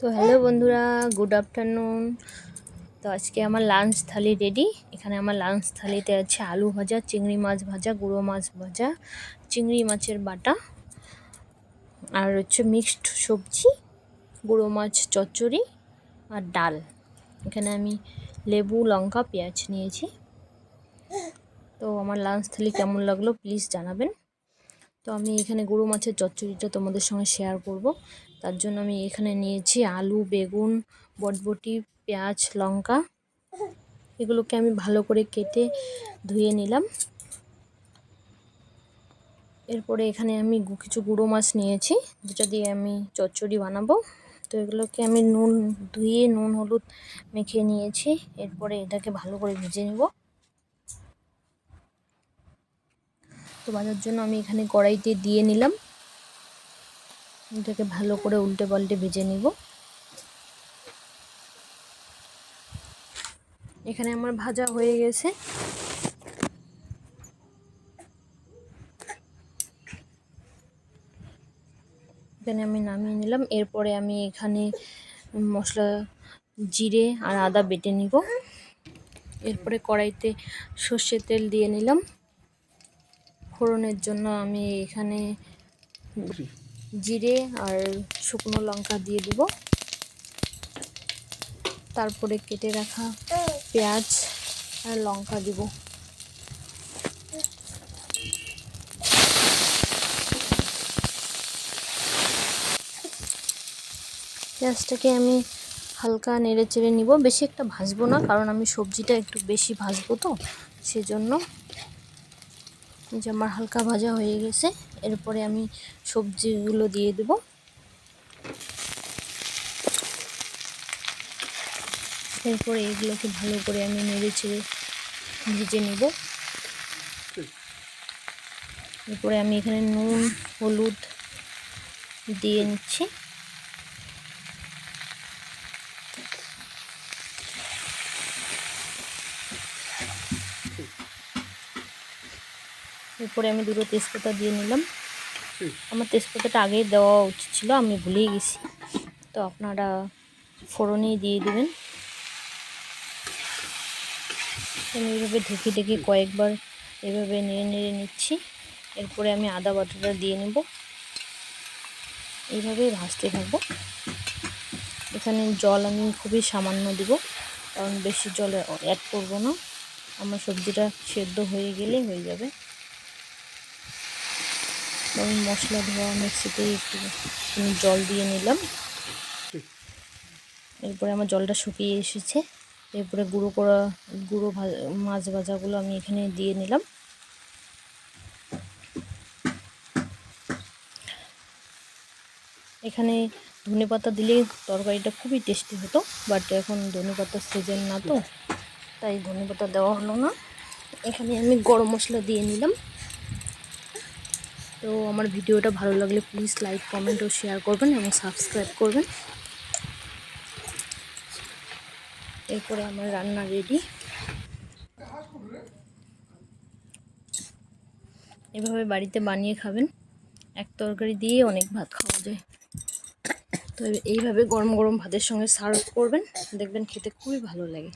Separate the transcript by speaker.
Speaker 1: তো হ্যালো বন্ধুরা, good afternoon. তো আজকে আমার লাঞ্চ থালি রেডি। এখানে আমার লাঞ্চ থালিতে আছে আলু ভাজা, চিংড়ি মাছ ভাজা, গুঁড়ো মাছ ভাজা, চিংড়ি মাছের বাটা, আর হচ্ছে মিক্সড সবজি, গুঁড়ো মাছ চচ্চড়ি আর ডাল। এখানে আমি লেবু, লঙ্কা, পেঁয়াজ নিয়েছি। তো আমার লাঞ্চ থালি কেমন লাগল প্লিজ জানাবেন। তো আমি এখানে গুঁড়ো মাছের চচ্চড়িটা তোমাদের সঙ্গে শেয়ার করব। তার জন্য আমি এখানে নিয়েছি আলু, বেগুন, বটবটি, পেঁয়াজ, লঙ্কা। এগুলোকে আমি ভালো করে কেটে ধুয়ে নিলাম। এরপরে এখানে আমি কিছু গুঁড়ো মাছ নিয়েছি, যেটা দিয়ে আমি চচ্চড়ি বানাবো। তো এগুলোকে আমি নুন ধুয়ে নুন, হলুদ মেখে নিয়েছি। এরপরে এটাকে ভালো করে ভেজে নেব। তো বাজার জন্য আমি এখানে কড়াইতে দিয়ে নিলাম। এটাকে ভালো করে উল্টে পাল্টে ভেজে নিব। এখানে আমার ভাজা হয়ে গেছে। এখানে আমি নামিয়ে নিলাম। এরপরে আমি এখানে মশলা, জিরে আর আদা বেটে নিব। এরপরে কড়াইতে সর্ষের তেল দিয়ে নিলাম। ফোড়নের জন্য আমি এখানে জিরে আর শুকনো লঙ্কা দিয়ে দিব। তারপরে কেটে রাখা পেঁয়াজ আর লঙ্কা দিব। পেঁয়াজটাকে আমি হালকা নেড়ে চেড়ে নিব। বেশি একটা ভাজবো না কারণ আমি সবজিটা একটু বেশি ভাজবো তো সেজন্য যে আমার হালকা ভাজা হয়ে গেছে, এরপরে আমি সবজিগুলো দিয়ে দেব। এরপরে এগুলোকে ভালো করে আমি নেড়ে চেড়ে ভেজে নেব। এরপরে আমি এখানে নুন, হলুদ দিয়ে নিচ্ছি। এরপরে আমি দুটো তেজপাতা দিয়ে নিলাম। আমার তেজপাতাটা আগেই দেওয়া উচিত ছিল আমি ভুলেই গেছি। তো আপনারা ফোড়নেই দিয়ে দেবেন। আমি এইভাবে ঢেকে ঢেকে কয়েকবার এভাবে নেড়ে নেড়ে নিচ্ছি। এরপরে আমি আদা বাটাটা দিয়ে নেব। এইভাবেই ভাজতে থাকব। এখানে জল আমি খুবই সামান্য দিব কারণ বেশি জল অ্যাড করব না। আমার সবজিটা সেদ্ধ হয়ে গেলেই হয়ে যাবে। আমি মশলা ধোয়া মিক্সিতে একটু জল দিয়ে নিলাম। এরপরে আমার জলটা শুকিয়ে এসেছে। এরপরে গুঁড়ো করা, গুঁড়ো ভাজা মাছ ভাজাগুলো আমি এখানে দিয়ে নিলাম। এখানে ধনে পাতা দিলে তরকারিটা খুবই টেস্টি হতো, বাট এখন ধনে পাতার সিজন না তো, তাই ধনে পাতা দেওয়া হলো না। এখানে আমি গরম মশলা দিয়ে নিলাম। তো আমার ভিডিওটা ভালো লাগলে প্লিজ লাইক কমেন্ট ও শেয়ার করবেন এবং সাবস্ক্রাইব করবেন। এরপরে আমার রান্না রেডি এভাবে বাড়িতে বানিয়ে খাবেন। এক তরকারি দিয়ে অনেক ভাত খাওয়া যায়। তো এইভাবে গরম গরম ভাতের সঙ্গে সার্ভ করবেন। দেখবেন খেতে খুবই ভালো লাগে।